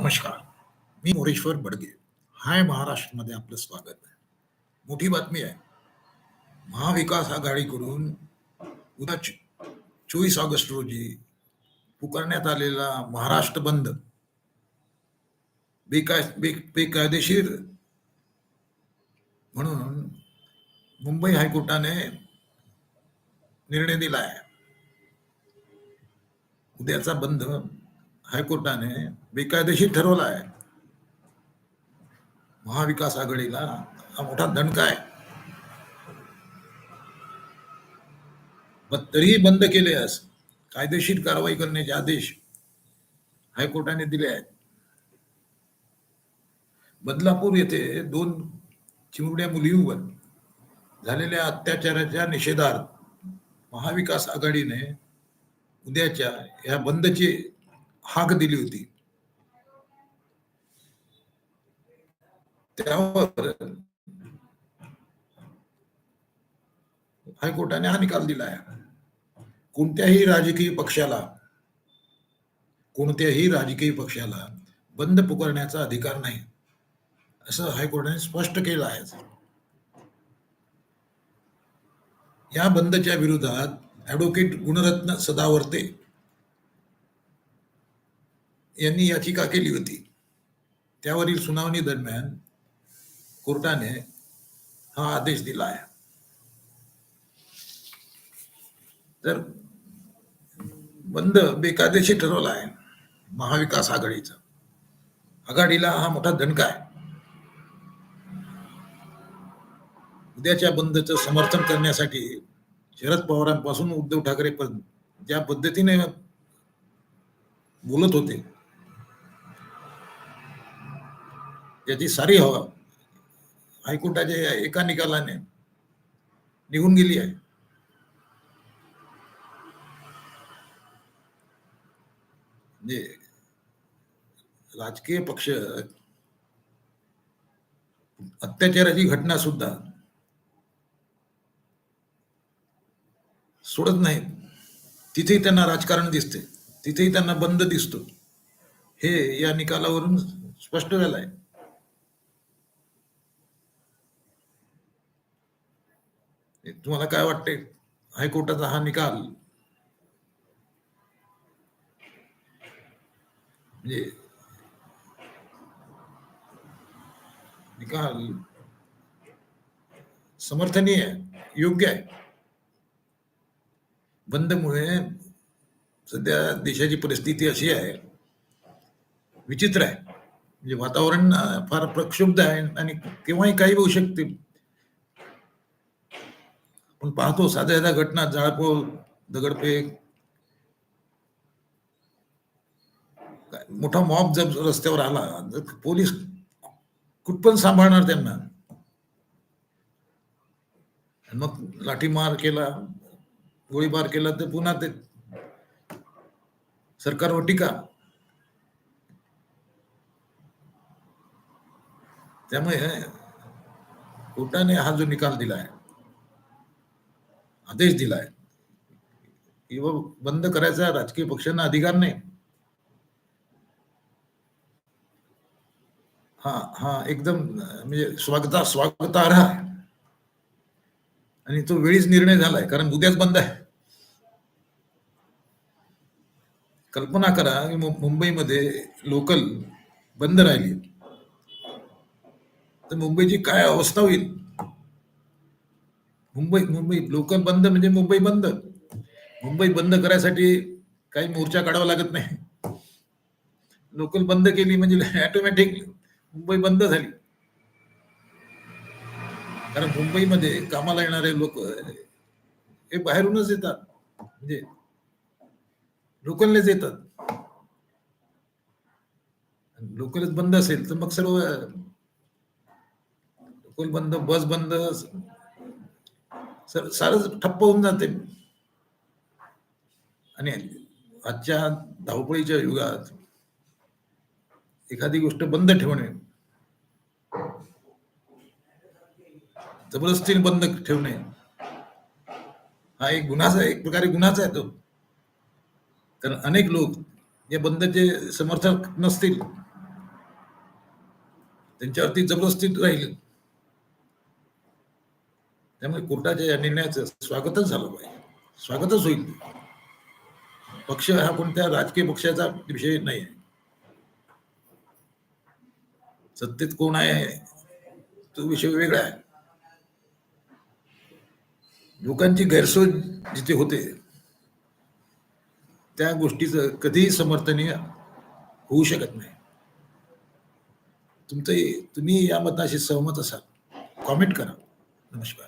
नमस्कार. मी मोरेश्वर बडगे. हाय महाराष्ट्रमध्ये आपलं स्वागत आहे. मोठी बातमी आहे. महाविकास आघाडीकडून उद्या चोवीस ऑगस्ट रोजी पुकारण्यात आलेला महाराष्ट्र बंद. बेकाय बे बेकायदेशीर म्हणून मुंबई हायकोर्टाने निर्णय दिला आहे उद्याचा बंद हायकोर्टाने बेकायदेशीर ठरवला आहे महाविकास आघाडीला हा मोठा दणका आहे. पण तरीही बंद केले अस कायदेशीर कारवाई करण्याचे आदेश हायकोर्टाने दिले आहेत. बदलापूर येथे दोन चिमुरड्या मुलींवर झालेल्या अत्याचाराच्या निषेधार्थ महाविकास आघाडीने उद्याच्या या बंदचे हाक दिली होती. त्यावर हायकोर्टाने हा निकाल दिला आहे कोणत्याही राजकीय पक्षाला कोणत्याही राजकीय पक्षाला बंद पुकारण्याचा अधिकार नाही असं हायकोर्टाने स्पष्ट केलं आहे. या बंदच्या विरोधात ऍडव्होकेट गुणरत्न सदावर्ते यांनी याचिका केली होती. त्यावरील सुनावणी दरम्यान कोर्टाने हा आदेश दिला आहे. तर बंद बेकायदेशीर ठरवला आहे. महाविकास आघाडीचा. आघाडीला हा मोठा दणका आहे. उद्याच्या बंदचं समर्थन करण्यासाठी शरद पवारांपासून उद्धव ठाकरे पण ज्या पद्धतीने बोलत होते याची सारी हो- हवा हायकोर्टाच्या एका निकालाने निघून गेली आहे. म्हणजे राजकीय पक्ष अत्याचाराची घटना सुद्धा सोडत नाही तिथेही त्यांना राजकारण दिसते. तिथेही त्यांना बंद दिसतो. हे या निकालावरून स्पष्ट झालं आहे तुम्हाला काय वाटते हायकोर्टाचा हा निकाल. म्हणजे निकाल समर्थनीय आहे योग्य आहे. बंदमुळे सध्या देशाची परिस्थिती अशी आहे विचित्र आहे. म्हणजे वातावरण फार प्रक्षुब्ध आहे आणि केव्हाही काही होऊ शकते. पण पाहतो साध्या साध्या घटना जाळपोळ दगडफेक. मोठा मॉब जर रस्त्यावर आला पोलीस कुठपण सांभाळणार त्यांना. मग लाठीमार केला गोळीबार केला तर पुन्हा ते सरकारवर टीका. त्यामुळे कोर्टाने हा जो निकाल दिला आहे आदेश दिलाय. किंवा बंद करायचा राजकीय पक्षांना अधिकार नाही. हा हा एकदम म्हणजे स्वागता स्वागतार्ह आणि तो वेळीच निर्णय झालाय कारण उद्याच बंद आहे. कल्पना करा की मुंबईमध्ये लोकल बंद राहिली. तर मुंबईची काय अवस्था होईल? मुंबई मुंबई लोकल बंद म्हणजे मुंबई बंद. मुंबई बंद करायसाठी काही मोर्चा काढावा लागत नाही. लोकल बंद केली म्हणजे ऑटोमॅटिक मुंबई बंद झाली. कारण मुंबईमध्ये कामाला येणारे लोक हे बाहेरूनच येतात. म्हणजे लोकलनेच येतात. लोकलच बंद असेल तर मग सर्व लोकल बंद बस बंद सर सारच ठप्प होऊन जाते आणि आजच्या धावपळीच्या युगात एखादी गोष्ट बंद ठेवणे जबरदस्तीने बंद ठेवणे हा एक गुन्हाचा एक प्रकारे गुन्हाचा आहे तो. कारण अनेक लोक या बंदचे समर्थक नसतील त्यांच्यावरती जबरदस्ती राहील. त्यामुळे कोर्टाच्या या निर्णयाचं स्वागतच झालं पाहिजे. स्वागतच होईल. पक्ष हा कोणत्या राजकीय पक्षाचा विषय नाही. आहे सत्तेत कोण आहे तो विषय वेगळा आहे. लोकांची गैरसोय जिथे होते त्या गोष्टीचं कधीही समर्थनीय होऊ शकत नाही. तुमचं तुम्ही या मताशी सहमत असाल. कॉमेंट करा. नमस्कार.